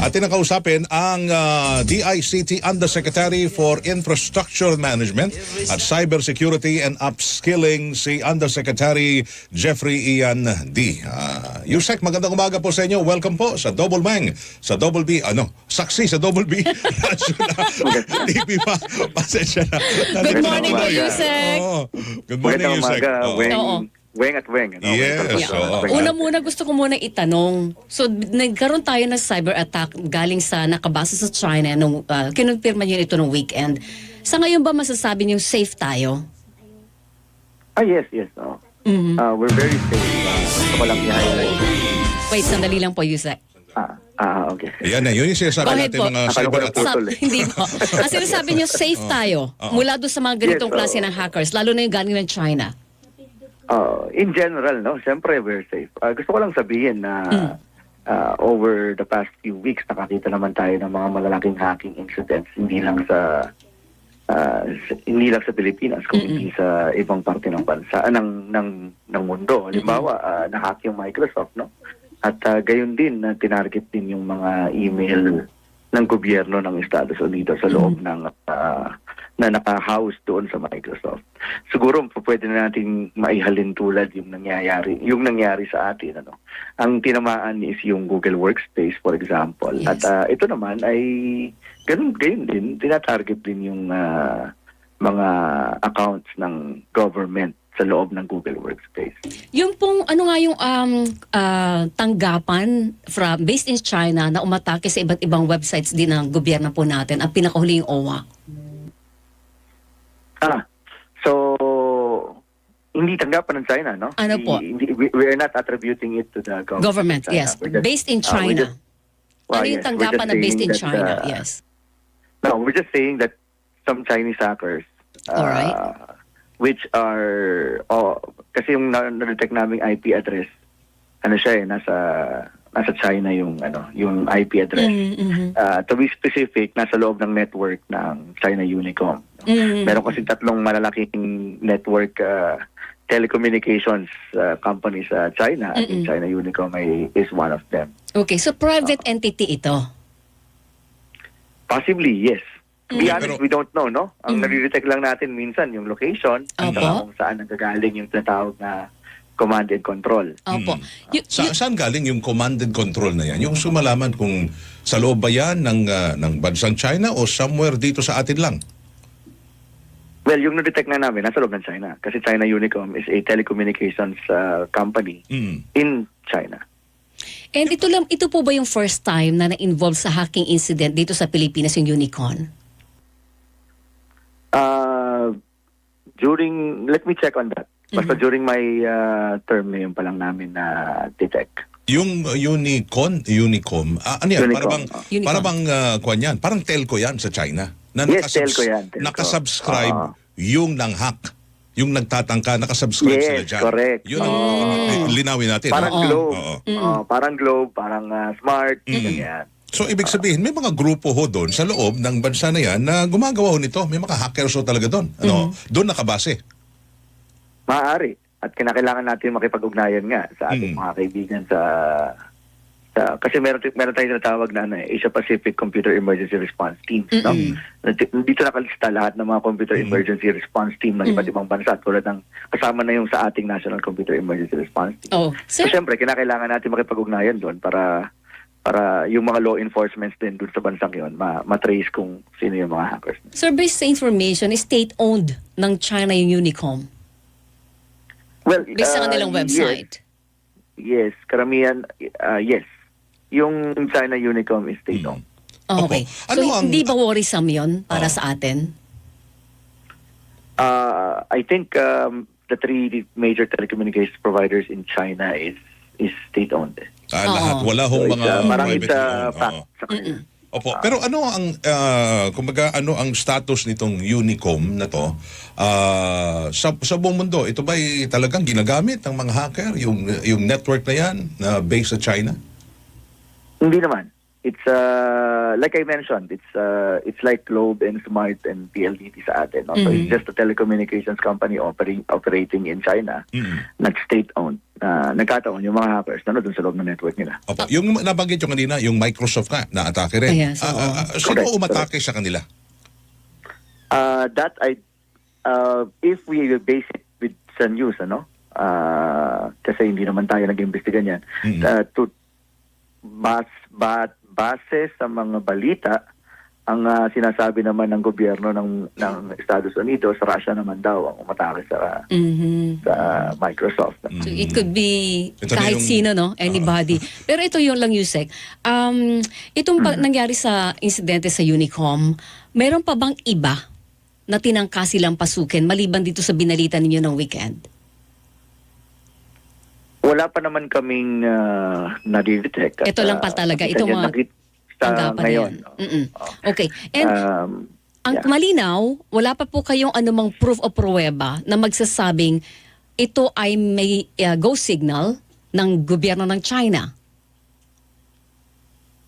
Atin ang kausapin ang ah, DICT Undersecretary for Infrastructure Management at Cybersecurity and Upskilling si Undersecretary Jeffrey Ian D. Uh, Yusek, magandang umaga po sa inyo. Welcome po sa Double Bang, sa Double B, ano, saksi sa Double B. TV pa. Pasensya na. Good morning po. Yusek. Oo. Good morning, Magandang Yusek. umaga, Oo. Weng. Oo. Weng at Weng. ano? Yes, oo. Weng. Una muna gusto ko muna itanong. So nagkaroon tayo ng cyber attack galing sa nakabase sa China nung uh, kinumpirma niyo ito nung weekend. Sa ngayon ba masasabi niyo safe tayo? Ah, yes, yes. Oh. Mhm. Uh, we're very safe. Uh, gusto ko lang i-highlight. Wait, sandali lang po, Yusek. Ah, ah, okay. Ayan na, yun yung sinasabi Go ahead natin po. mga Akala ko cyber na attack. Sa, Putol eh. hindi po. Ang sinasabi niyo safe tayo mula doon sa mga ganitong Yes, klase oo. ng hackers, lalo na yung galing ng China. Uh, in general, no, siyempre we're safe. Uh, gusto ko lang sabihin na Mm. uh, over the past few weeks, nakakita naman tayo ng mga malalaking hacking incidents, hindi lang sa uh, hindi lang sa Pilipinas, kundi sa ibang parte ng bansa, ah, ng, ng, ng mundo. Halimbawa, uh, na-hack yung Microsoft, no? At uh, gayon din, na tinarget din yung mga email ng gobyerno ng Estados Unidos sa loob ng uh, na naka-house doon sa Microsoft. Siguro pwede na natin maihalin tulad yung nangyayari, yung nangyari sa atin ano. Ang tinamaan is yung Google Workspace for example. Yes. At ah, ito naman ay ganun ganun din, tinatarget din yung ah, mga accounts ng government sa loob ng Google Workspace. Yung pong ano nga yung um, ah, tanggapan from based in China na umatake sa iba't ibang websites din ng gobyerno po natin, ang pinakahuli yung OWA. Ah, so hindi tanggapan ng China, no? Ano po? Hindi, we, we are not attributing it to the government. Government, yes. Just- Based in we're China. just- well, ano yung yes, tanggapan na based in that, China? uh, yes. No, we're just saying that some Chinese hackers, uh, Alright. which are, oh, kasi yung na- na-detect naming IP address, ano siya eh, nasa, nasa China yung, ano, yung IP address. Mhm, mhm. Uh, to be specific, nasa loob ng network ng China Unicom. Mhm. Meron kasi tatlong malalaking network uh, telecommunications uh, company sa China Mm-mm. China Unicom ay, is one of them. Okay, so private entity ito. Possibly, yes. To be Mm. honest, Pero- we don't know, no? Ang Mm. nare-detect lang natin minsan yung location at Opo. saka kung saan nanggagaling yung tinatawag na command and control. Opo. Mm. Y- Sa, y- saan galing yung command and control na yan? Yung sumalaman kung sa loob ba yan ng, ah, ng bansang China o somewhere dito sa atin lang? Well, yung na-detect na namin, nasa loob ng China. Kasi China Unicom is a telecommunications uh, company Mm. in China. and ito lang ito po ba yung first time na na-involve sa hacking incident dito sa Pilipinas yung Unicorn? Uh, during, let me check on that. Basta Mm-hmm. during my uh, term ngayon pa lang namin na detect. Yung uh, Unicon, Unicom, ah, ano yan? Unicom, Para bang, oh. Unicom. para bang ah, kwan yan? Parang telco yan sa China. Na Yes, nakasubs- telco yan, telco. Nakasubscribe Ah. yung nang hack. Yung nagtatangka, nakasubscribe Yes, sila dyan. correct. Yun ang Oh. linawin natin. Parang no? globe. Oo. Oh, parang globe, parang uh, smart, Mm. ganyan. So, ibig sabihin, may mga grupo ho doon sa loob ng bansa na yan na gumagawa ho nito. May mga hackers ho talaga doon. Ano, Doon nakabase. Maaari. At kinakailangan natin makipag-ugnayan nga sa ating Mm. mga kaibigan sa sa kasi meron meron tayong tinatawag na ano, eh, Asia Pacific Computer Emergency Response Team. No? Mm-mm. Nati- Dito nakalista lahat ng mga Computer Mm. Emergency Response Team ng iba't ibang bansa tulad ng kasama na yung sa ating National Computer Emergency Response Team. Oh, So, sir, syempre, kinakailangan natin makipag-ugnayan doon para para yung mga law enforcements din doon sa bansang yon ma- matrace kung sino yung mga hackers. sir, based sa information, state-owned ng China yung Unicom. Well, Based sa uh, kanilang yes. website. Yes, karamihan, uh, yes. Yung China Unicom is state-owned. Oh, okay. So, Ano ang- hindi ba worrisome yun para Oh. sa atin? Uh, I think um, the three major telecommunications providers in China is is state-owned. Ah, Oo. lahat. Wala So, hong it's, mga uh, parang it's privately a owned. fact sa kanila. Opo. Pero ano ang ah, kumbaga ano ang status nitong Unicom na to ah, sa sa buong mundo? Ito ba talagang ginagamit ng mga hacker yung yung network na yan na based sa China? Hindi naman. It's uh, like I mentioned, it's uh, it's like Globe and Smart and PLDT sa atin. No? So Mhm. it's just a telecommunications company operating operating in China, Mm. not state-owned. Uh, nagkataon yung mga hackers na doon sa loob ng network nila. Opo. Yung nabanggit yung kanina, yung Microsoft nga, na atake rin. Ah, yes, ah, ah, sino Correct, umatake sa kanila? Uh, that I uh, if we base it with sa news ano uh, kasi hindi naman tayo nag-imbestiga niyan Mm. uh, to bas, bat, base sa mga balita ang uh, sinasabi naman ng gobyerno ng ng Estados Unidos Russia naman daw ang umatake sa Mhm. sa Microsoft So it could be Ito kahit yung- sino, no? Anybody. Pero ito yung lang, Yusek. Um, itong pa- nangyari sa insidente sa Unicom, meron pa bang iba na tinangka silang pasukin maliban dito sa binalita ninyo ng weekend? Wala pa naman kaming uh, nadidetect. Ito lang pa talaga. Ito mga Tanggapan ngayon. yan. Mm-mm. Okay. And Um, ang yeah. malinaw, wala pa po kayong anumang proof o pruweba na magsasabing ito ay may uh, go signal ng gobyerno ng China.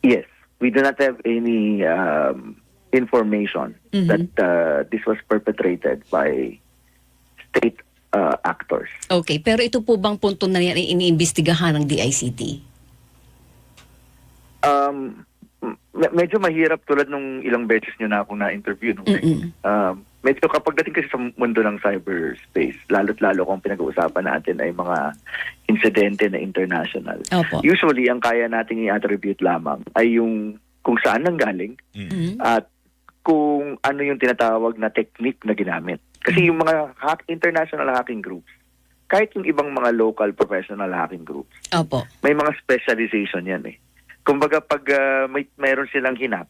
Yes, we do not have any um, information Mhm. that uh, this was perpetrated by state uh, actors. Okay, pero ito po bang punto na yan iniimbestigahan ng DICT? Um, me- medyo mahirap tulad nung ilang beses nyo na ako na-interview. Mm-mm. Um, medyo kapag dating kasi sa mundo ng cyberspace, lalo't lalo kung pinag-uusapan natin ay mga insidente na international. Opo. Usually, ang kaya nating i-attribute lamang ay yung kung saan nanggaling Mhm. at kung ano yung tinatawag na technique na ginamit. Kasi yung mga hack, international hacking groups, kahit yung ibang mga local professional hacking groups, Opo. may mga specialization yan eh. Kumbaga pag ah, may meron silang hinak,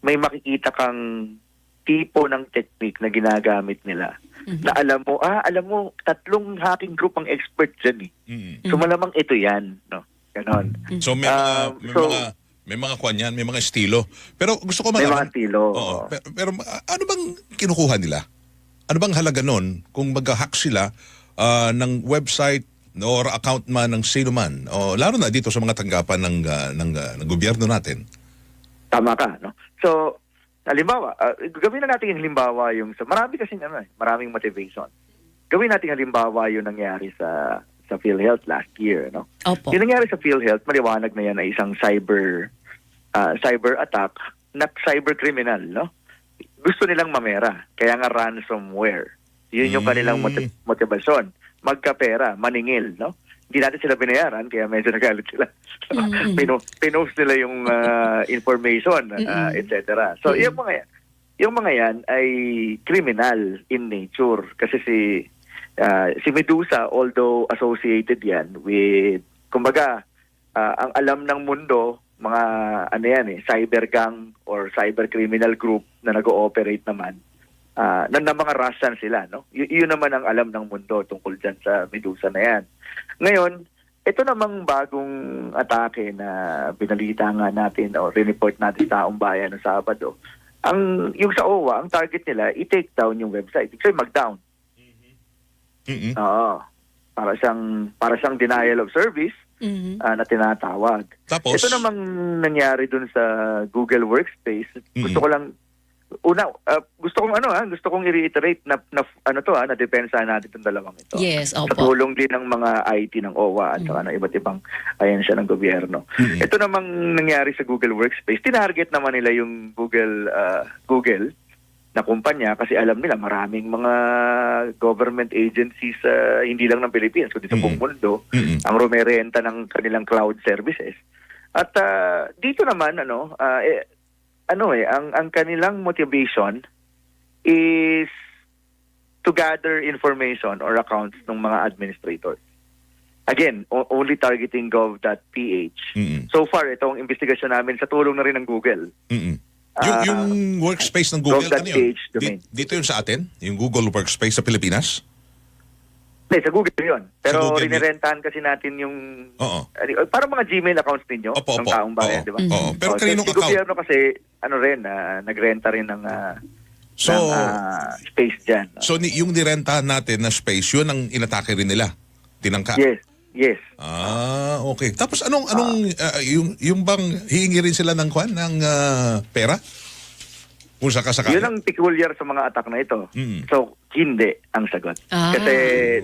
may makikita kang tipo ng technique na ginagamit nila. Mhm. Na alam mo, ah, alam mo, tatlong hacking group ang expert dyan eh. Mm. So malamang ito yan. No? Ganon. So may mga, Um, may so- mga may mga kwan yan, may mga estilo. Pero gusto ko May malaman. mga estilo. Oo, pero, pero ah, ano bang kinukuha nila? Ano bang halaga nun kung mag-hack sila ah, ng website or account man ng sino man? O lalo na dito sa mga tanggapan ng ah, ng, ah, ng gobyerno natin. Tama ka, no? So, halimbawa, uh, gawin na natin yung halimbawa yung sa marami kasi ano eh, maraming motivation. Gawin natin halimbawa yung nangyari sa sa PhilHealth last year, no? Opo. Yung nangyari sa PhilHealth, maliwanag na yan ay isang cyber uh, cyber attack na cyber criminal, no? Gusto nilang mamera, kaya nga ransomware. Yun yung kanilang moti- motivasyon. Magkapera, maningil, no? Hindi natin sila binayaran, kaya medyo nagalit sila. Mm. Pino, pinost nila yung uh, information, uh, Mm-mm. etc. So, Mm. yung mga yan, yung mga yan ay criminal in nature. Kasi si uh, si Medusa, although associated yan with, kumbaga, uh, ang alam ng mundo, mga ano yan eh, cyber gang or cyber criminal group na nag-ooperate naman, uh, na, na mga Russian sila, no? Y- yun naman ang alam ng mundo tungkol dyan sa Medusa na yan. Ngayon, ito namang bagong atake na binalita nga natin o report natin sa taong bayan ng Sabado. Ang yung sa OWA, ang target nila i-take down yung website. Sabihin, mag-down. Mm-mm. Oo. Para siyang para siyang denial of service Mhm. ah, na tinatawag. Tapos, Ito namang nangyari dun sa Google Workspace. Gusto Mm. ko lang una ah, gusto kong ano ha, gusto kong i-reiterate na, na ano to ha, na depensa natin itong dalawang ito. Yes, Sa opo. tulong din ng mga IT ng OWA at saka ng iba't ibang ahensya ng gobyerno. Mm. Ito namang nangyari sa Google Workspace, tinarget naman nila yung Google ah, Google na kumpanya kasi alam nila maraming mga government agencies sa hindi lang ng Pilipinas kundi sa buong mundo Mm-mm. ang rumerenta ng kanilang cloud services. At ah, dito naman ano ah, eh, ano eh ang ang kanilang motivation is to gather information or accounts ng mga administrators. Again, only targeting gov.ph. Mm-mm. So far, itong investigasyon namin sa tulong na rin ng Google. Mm-mm. Yung, Ah, yung workspace ng Google, ano yun? gov.ph domain. Di- dito yun sa atin? Yung Google Workspace sa Pilipinas? Hindi, sa Google yun. Pero Google yun. rinirentahan kasi natin yung... Oo. Ano, Parang mga Gmail accounts ninyo Opo, ng opo. taong bayan, Oo. di ba? Oo. Pero Oh, kaninong si account? gobyerno kasi, ano rin, ah, nagrenta rin ng, ah, So, ng ah, space dyan. so ni, yung nirentahan natin na space, yun ang inatake rin nila. Tinangka. yes. Yes. Ah, okay. Tapos anong anong ah, yung yung bang hihingi rin sila ng kwan ng ah, pera? Kung sakasakali. Yun ang peculiar sa mga attack na ito. Mm. So, hindi ang sagot. Ah. Kasi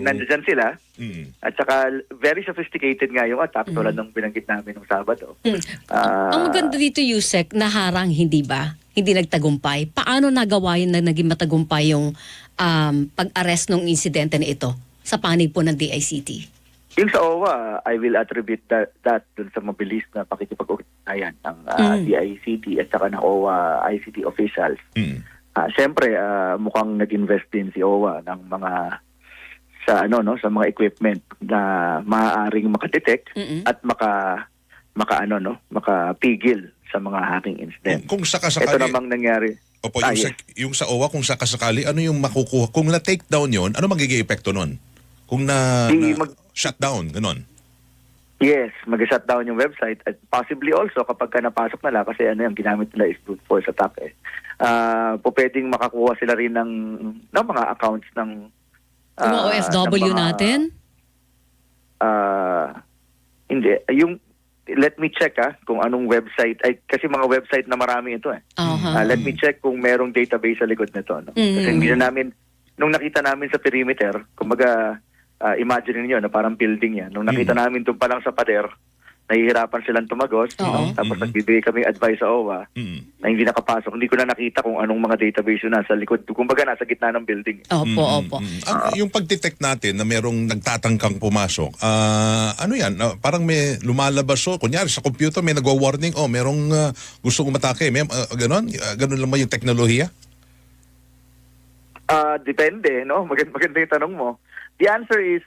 nandiyan sila Mm. at saka very sophisticated nga yung attack tulad ng binanggit namin ng Sabado. Mm. Ah, Ang maganda dito, Yusek, naharang, hindi ba? Hindi nagtagumpay. Paano nagawa yun na naging matagumpay yung um, pag-arrest ng insidente na ito sa panig po ng DICT? Yung sa OWA, I will attribute that, that dun sa mabilis na pakikipag-ugnayan ng ah, Mm. DICT at saka ng OWA ICT officials. Mm. Ah, Siyempre, ah, mukhang nag-invest din si OWA ng mga sa ano no sa mga equipment na maaaring makadetect Mm-mm. at maka maka ano no makapigil sa mga hacking incident. Kung, kung Ito sakasakali. namang nangyari. Opo, Ah, yung, sa, yung sa OWA, kung sakasakali, ano yung makukuha? Kung na-take down yun, ano magiging epekto nun? Kung na, Di na mag- shut down, ganun. Yes, mag-shut down yung website at possibly also kapag ka napasok nila kasi ano yung ginamit nila is brute force attack eh. Ah, po pwedeng makakuha sila rin ng, ng mga accounts ng Yung mga ah, OFW ng mga- natin? Ah, hindi, yung let me check ah kung anong website ay kasi mga website na marami ito eh. Aha. Ah, let me check kung merong database sa likod nito no. Mm. Kasi hindi na namin nung nakita namin sa perimeter, kumbaga ah, imagine niyo na parang building 'yan. Nung nakita Mm. namin doon pa lang sa pader, nahihirapan silang tumagos, Oo. no? tapos Mm. nagbibigay kami advice sa OWA Mm. na hindi nakapasok. Hindi ko na nakita kung anong mga database yun nasa likod. Kumbaga nasa gitna ng building. Opo, Mm, opo. mm, mm. Ang, yung pag-detect natin na merong nagtatangkang pumasok, ah, ano yan, Ah, parang may lumalabas so, kunyari sa computer may nagwa-warning, oh, merong ah, gustong umatake, may, ah, ganon, Ah, ganon lang ba yung teknolohiya? Ah, depende, no? Maganda, maganda yung tanong mo. The answer is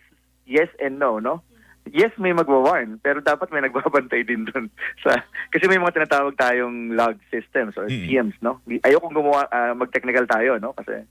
yes and no, no? Yes, may magwa-warn, pero dapat may nagbabantay din dun. Sa, kasi may mga tinatawag tayong log systems or Mm. CMs, no? Ayokong gumawa, ah, mag-technical tayo, no? Kasi,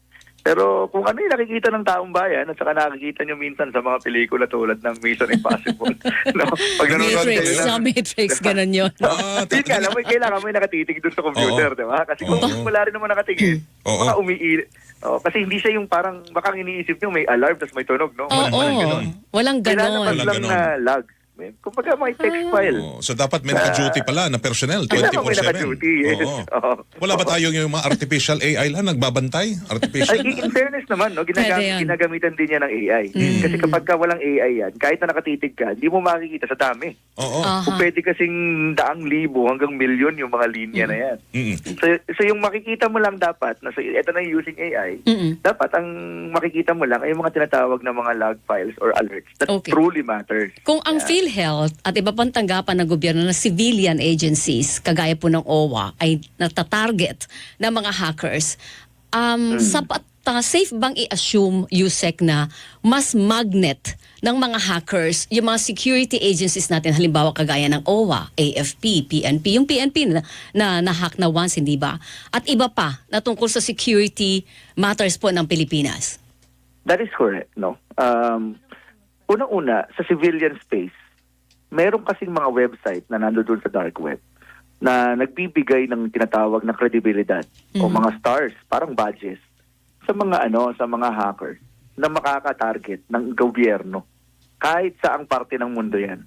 pero kung ano yung nakikita ng taong bayan at saka nakikita nyo minsan sa mga pelikula tulad ng Mission Impossible, no? Pag nanonood Matrix, kayo sa ng- Matrix, ganun yun. Ah, Yun nga lang, may kailangan may nakatitig doon sa computer, di ba? Kasi kung Oo. wala rin naman nakatingin, Oo. baka umiilit. Oh, kasi hindi siya yung parang, baka ang iniisip nyo may alarm tapos may tunog, no? Oo, Walang ganun. walang Kailangan ganon. Walang lang ganon. na logs. May- Kumbaga may text file. Oh, so dapat may naka-duty pala na personnel, Kailangan may 24-7. naka-duty, yes. Oo. Oo. Wala ba tayo yung mga artificial AI lang nagbabantay? Artificial? Ay, in fairness naman, no, Pwede ginagam- yan. ginagamitan din niya ng AI. Mm. Kasi kapag ka walang AI yan, kahit na nakatitig ka, hindi mo makikita sa dami. Oo. Aha. Kung pwede kasing daang libo hanggang milyon yung mga linya na yan. Mm-mm. So, so yung makikita mo lang dapat, na so, ito na yung using AI, Mm-mm. dapat ang makikita mo lang ay yung mga tinatawag na mga log files or alerts that Okay. truly matters. Kung ang Yeah. PhilHealth at iba pang tanggapan ng gobyerno na civilian agencies, kagaya po ng OWA, ay natatarget ng mga hackers, um, sapat uh, safe bang i-assume, Yusek, na mas magnet ng mga hackers yung mga security agencies natin, halimbawa kagaya ng OWA, AFP, PNP, yung PNP na, na na-hack na once, hindi ba? At iba pa na tungkol sa security matters po ng Pilipinas. That is correct, no? Um, unang-una, sa civilian space, meron kasing mga website na nandoon sa dark web na nagbibigay ng tinatawag na kredibilidad o mga stars, parang badges, sa mga ano, sa mga hackers na makaka-target ng gobyerno kahit saang parte ng mundo yan.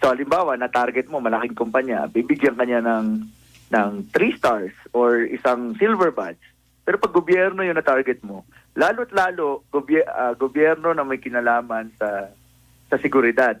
So, halimbawa, na-target mo malaking kumpanya, bibigyan kanya ng ng 3 stars or isang silver badge. Pero pag gobyerno yung na-target mo, lalo't lalo gobye- ah, gobyerno na may kinalaman sa sa seguridad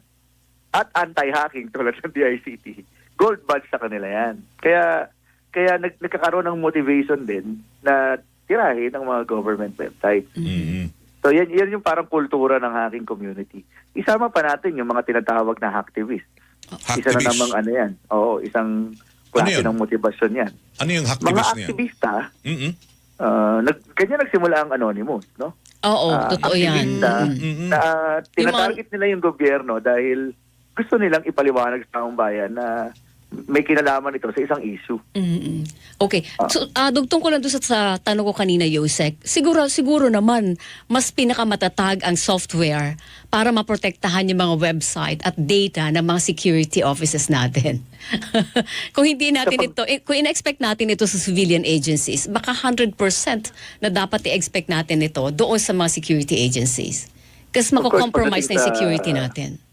at anti-hacking tulad ng DICT, gold badge sa kanila yan. Kaya kaya nag, nagkakaroon ng motivation din na tirahin ng mga government websites. Mm-mm. So yan, yan yung parang kultura ng hacking community. Isama pa natin yung mga tinatawag na hacktivists. Isa na Hacktivist. namang ano yan. Oo, isang Ano klase yun? ng motivasyon yan. Ano yung Mga hacktivist niya? aktivista, Mm-mm. uh, nag, kanya nagsimula ang Anonymous, no? Oo, Ah, totoo yan. Mm. Mm-mm. na uh, tinatarget nila yung gobyerno dahil gusto nilang ipaliwanag sa taong bayan na may kinalaman ito sa isang issue. Mm-mm. Okay. So, ah, dugtong ko lang doon sa, sa tanong ko kanina, Yosek. Siguro, siguro naman, mas pinakamatatag ang software para maprotektahan yung mga website at data ng mga security offices natin. kung hindi natin ito, eh, kung in-expect natin ito sa civilian agencies, baka 100% na dapat i-expect natin ito doon sa mga security agencies. Kasi mako-compromise na yung security natin.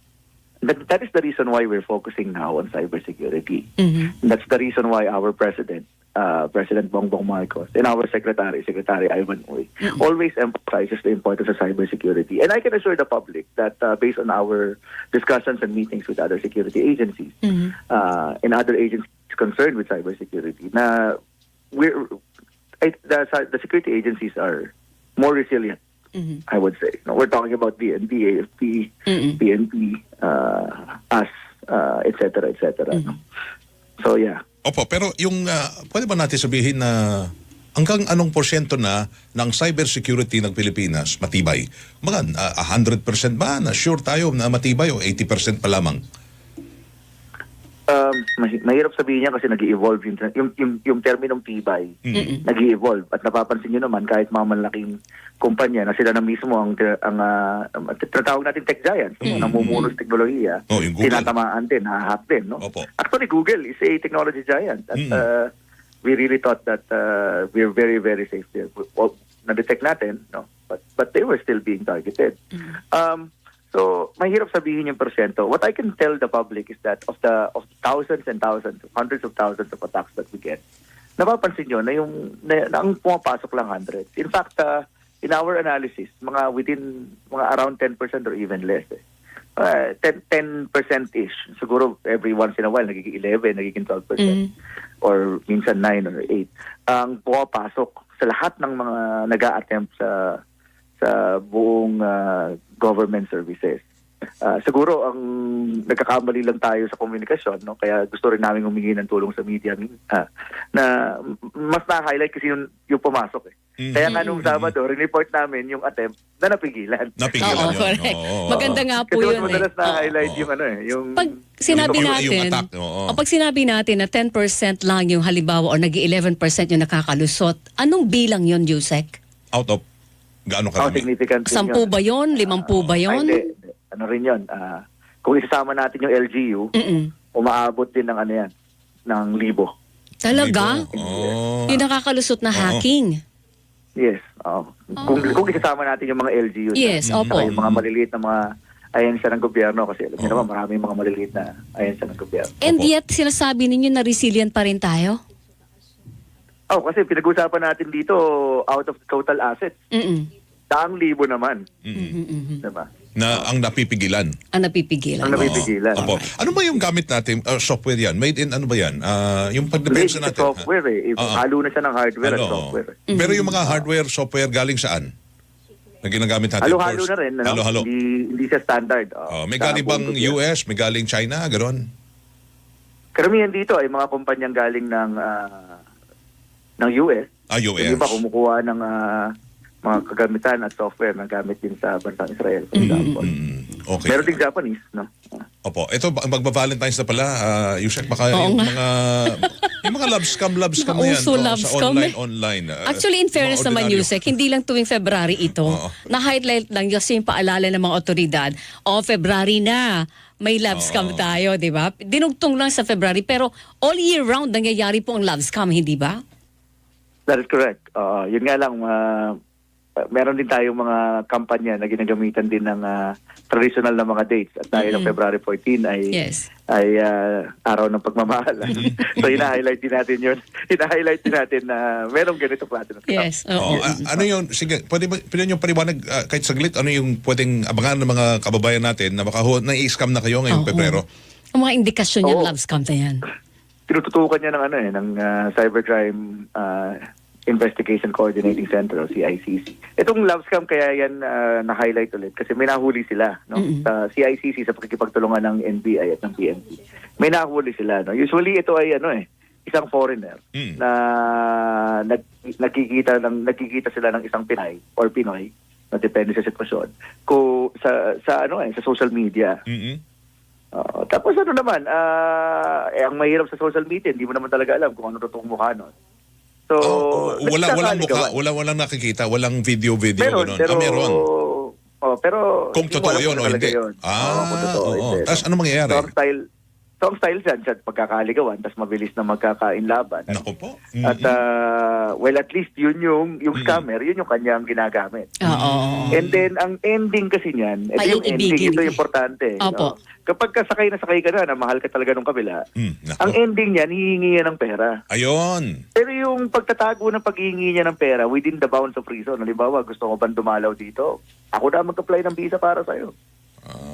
That, that is the reason why we're focusing now on cybersecurity. Mhm. That's the reason why our president, uh, President Bongbong Marcos, and our secretary, Secretary Ivan Uy, always emphasizes the importance of cybersecurity. And I can assure the public that uh, based on our discussions and meetings with other security agencies Mhm. uh, and other agencies concerned with cybersecurity, na we're I, the, the security agencies are more resilient Mhm. I would say. No, we're talking about DND, AFP, Mm-mm. PNP, uh, us, uh, et cetera, et cetera. no? So, yeah. Opo, pero yung ah, pwede ba natin sabihin na hanggang anong porsyento na ng cybersecurity ng Pilipinas matibay? Mga ah, 100% ba na sure tayo na matibay o 80% pa lamang? Um, mahi- mahirap sabihin niya kasi nag evolve yung, yung, yung, yung terminong tibay. Mm-mm. nag evolve At napapansin niyo naman, kahit mga malaking kumpanya na sila na mismo ang, ang uh, tinatawag natin tech giants, mm namumuno sa teknolohiya, Oh, yung Google. tinatamaan din, nahahak din. No? Opo. Actually, Google is a technology giant. At Mm. uh, we really thought that uh, we're very, very safe there. Well, na-detect natin, no? but, but they were still being targeted. Um, so, mahirap sabihin yung porsyento. What I can tell the public is that of the of thousands and thousands, hundreds of thousands of attacks that we get, napapansin nyo na yung na, na ang pumapasok lang hundreds. In fact, uh, in our analysis, mga within mga around 10% or even less. Eh. Uh, 10, 10%-ish. Siguro every once in a while, nagiging 11, nagiging 12%. Mm. Or minsan 9 or 8. Ang pumapasok sa lahat ng mga nag attempt sa sa buong uh, government services. Ah, siguro ang nagkakamali lang tayo sa komunikasyon, no? Kaya gusto rin namin humingi ng tulong sa media ah, na mas na-highlight kasi yung, yung pumasok eh. Mhm. Kaya nga nung Sabado, report namin yung attempt na napigilan. Napigilan Oo, yun. correct. Oo. Maganda nga po Kasi yun mas eh. madalas na-highlight Oo. yung ano eh, yung... Pag sinabi yung- yung natin, attack, oo. o pag sinabi natin na 10% lang yung halimbawa o nag 11% yung nakakalusot, anong bilang yon Yusek? Out of gaano karami? significant din Sampu yun. ba yon? Limampu ba Ay, yon? hindi. Ano rin yun, ah, kung isasama natin yung LGU, Mm-mm. umaabot din ng ano yan, ng libo. Talaga? Oo. Yung nakakalusot na hacking? Yes. oo. Kung, kung isasama natin yung mga LGU, Yes, saka opo. yung mga maliliit na mga ahensya ng gobyerno kasi alam niyo naman maraming mga maliliit na ahensya ng gobyerno. And Opo. yet, sinasabi ninyo na resilient pa rin tayo? Oh, kasi pinag-usapan natin dito out of the total assets, Mm-mm. daang libo naman, Mm. Mm-mm. diba? Na ang napipigilan. Ang napipigilan. Ang napipigilan. Oo. Opo. Ano ba yung gamit natin? Uh, software yan? Made in ano ba yan? Ah, yung pagdepensa sa natin? software eh. Oo. Halo na siya ng hardware at Ano, software. eh. Mm-hmm. Pero yung mga hardware, software galing saan? Na ginagamit natin? Halo-halo na rin. Ano? Halo-halo. Hindi, hindi siya standard. Oh, Oh, may sa galing bang buong gobyerno. US? May galing China? Ganon? Karamihan dito ay mga kumpanyang galing ng ah, ng US. Ah, Yung US. iba kumukuha ng ah, mga kagamitan at software na gamit din sa bansang Israel, for example. Mm, okay. Meron din Japanese, no? Opo. Ito, ba- magba-Valentine's na pala. Uh, Yusek, baka Oo yung nga. mga yung mga love scam, love scam na yan. Nauso love sa scam online, eh. online. Ah, Actually, in mga fairness naman, ordinaryo. Yusek, hindi lang tuwing February ito. Oo. Na-highlight lang kasi yung paalala ng mga otoridad. O, February na. May love scam tayo, di ba? Dinugtong lang sa February. Pero all year round, nangyayari po ang love scam, hindi ba? That is correct. Uh, yun nga lang, ah, meron din tayong mga kampanya na ginagamitan din ng ah, traditional na mga dates. At dahil ng Mm-mm. February 14 ay Yes. ay ah, araw ng pagmamahal. so, ina-highlight din natin yun. Ina-highlight din natin na merong ganito klase ng scam. Yes. Oo, Oo. ah, ano yung, sige, pwede ba, pwede nyo paliwanag ah, kahit saglit, ano yung pwedeng abangan ng mga kababayan natin na baka ho, na-scam na kayo ngayong Oo. Pebrero? Ang mga indikasyon yung Oo. love scam na yan. Tinututukan niya ng ano eh ng ah, Cybercrime ah, Investigation Coordinating Center o CICC. Itong love scam kaya yan ah, na-highlight ulit kasi may nahuli sila no Mm-mm. sa CICC sa pakikipagtulungan ng NBI at ng PNP. May nahuli sila no. Usually ito ay ano eh isang foreigner Mm. na nag, nakikita ng nakikita sila ng isang Pinay or Pinoy na depende sa sitwasyon ko sa sa ano eh sa social media Mm-mm. Oo. tapos ano naman, ah, eh, ang mahirap sa social media, hindi mo naman talaga alam kung ano totoong mukha nun. So, Oh, oh, wala walang mukha, wala walang nakikita, walang video video Meron, ganun. pero, ah, meron. Oh, pero, Kung totoo yun o hindi. yun. Ah, Oo, kung totoo, oo. hindi. Tapos ano mangyayari? So, ang style, So ang style dyan, sa pagkakaligawan, tas mabilis na magkakainlaban. Nako po. At uh, well, at least yun yung, yung Mm. scammer, yun yung kanyang ginagamit. Oo. And then, ang ending kasi niyan, ito yung ending, Paiibigin. ito yung importante. Opo. no? Kapag kasakay na sakay ka na, na mahal ka talaga nung kabila, Mm, nako. ang ending niyan, hihingi yan ng pera. Ayun. Pero yung pagtatago ng paghihingi niya ng pera within the bounds of reason, halimbawa, gusto ko bang dumalaw dito? Ako na mag-apply ng visa para sa'yo.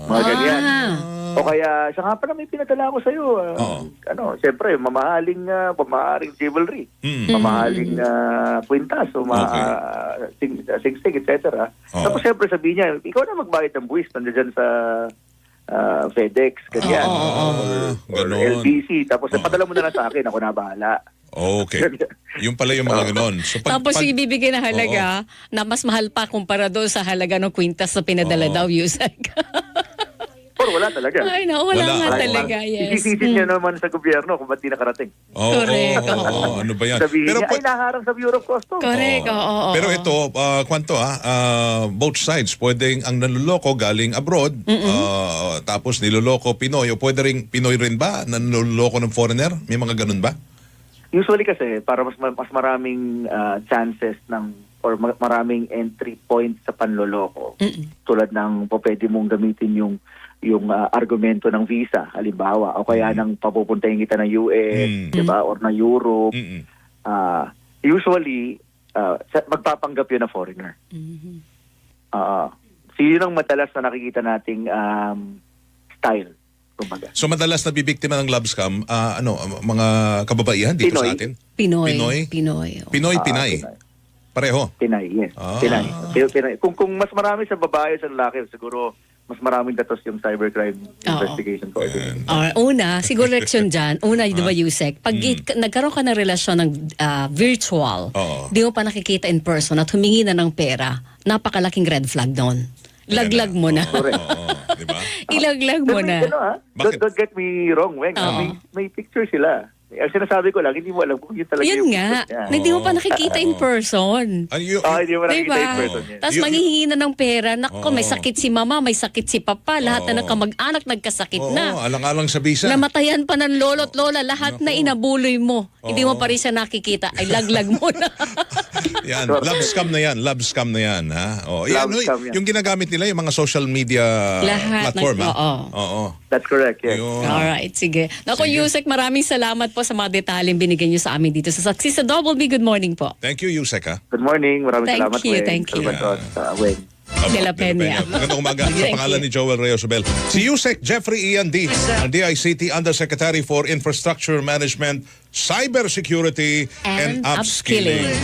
Mga ganyan. Ah. O kaya, siya nga pala may pinadala ko sa'yo. ah, Oo. ano, siyempre, mamahaling, uh, mamahaling jewelry. Mm. Mamahaling uh, kwintas o ma- Okay. ah, sing- ah, singsing, etc. Oo. Tapos siyempre sabihin niya, ikaw na magbayad ng buwis, nandiyan sa ah, FedEx, ganyan. Oo, oo, oo. Or, or. LBC. Tapos Oo. padala mo na lang sa akin, ako na bahala. Okay. Yung pala yung mga ganon. So, pag- Tapos pag- ibibigay na halaga na mas mahal pa kumpara doon sa halaga ng kwintas na pinadala Oo. daw, Yusek. Or wala talaga. Ay, no, wala, Wala. nga Wala. talaga, yes. Isisisin niya naman sa gobyerno kung ba't di nakarating. Oo, Correct, oo, oo. oo. Ano ba yan? Sabihin Pero niya, ay pa- naharang sa Bureau of Customs. Correct, oo, oo, oo. Pero ito, ah, kwanto ah, ah, both sides, pwedeng ang nanluloko galing abroad, ah, tapos niloloko Pinoy, o pwede rin Pinoy rin ba na nanluloko ng foreigner? May mga ganun ba? Usually kasi, para mas, mas maraming ah, chances ng or ma- maraming entry points sa panloloko. Tulad ng po pwede mong gamitin yung yung ah, argumento ng visa, halimbawa, o kaya nang papupuntahin kita ng US, Mm. 'di ba, or na Europe. Mm-mm. Ah, usually sa- magpapanggap 'yun na foreigner. Mhm. Ah, so yun ang madalas na nakikita nating um, style, kumbaga. So madalas na bibiktima ng love scam, ah, ano, mga kababaihan dito Pinoy. sa atin? Pinoy. Pinoy? Pinoy. oo. Pinoy, Pinay. Pinay. Pareho. Pinay, yes. Ah. Pinay. Pero Pinay. Kung, kung mas marami sa babae sa lalaki, siguro mas maraming datos yung cybercrime investigation coordinator. Ah, una, siguro leksyon dyan. Una, di ba, Yusek? Pag Mm. nagkaroon ka ng relasyon ng ah, virtual, Oo. di mo pa nakikita in person at humingi na ng pera, napakalaking red flag doon. Laglag mo na. Oo, oo, di ba? Ilaglag mo Pero may na. ano, ah, Bakit? don't get me wrong, Weng. ah, Oo. May, may picture sila. Ang sinasabi ko lang, hindi mo alam kung yun talaga Yun yung nga. niya. Na hindi mo pa nakikita in Oo. person. Ano yung- Ah, hindi mo nakikita Diba? yung person niya. Tapos manghihingi na ng pera. Nako, may Oo. sakit si mama, may sakit si papa. Lahat Oo. na ng kamag-anak nagkasakit Oo, na. alang-alang sa visa. Namatayan pa ng lolo't lola. Lahat na inabuloy mo. Hindi mo Oo. pa rin siya nakikita. Ay, laglag mo na. Yan, love scam na yan, love scam na yan, ha? Oh, yan, Love no, scam yan. yung ginagamit nila yung mga social media Lahat platform, ng- ha? oo. Oo. That's correct, yes. Yun. Alright, sige. Sige. Yusek, maraming salamat po sa mga detalyeng binigay niyo sa amin dito sa Saksi sa Double B. Good morning po. Thank you, Yusek, ha? Good morning. Maraming Thank salamat, you, Weng. thank you. Salvador, sa. Aba, De La Peña. Magandang umaga. Sa pangalan ni Joel Reyes Bel. Si Yusek Jeffrey Ian D, ang DICT Undersecretary for Infrastructure Management, Cybersecurity and, And Upskilling. upskilling.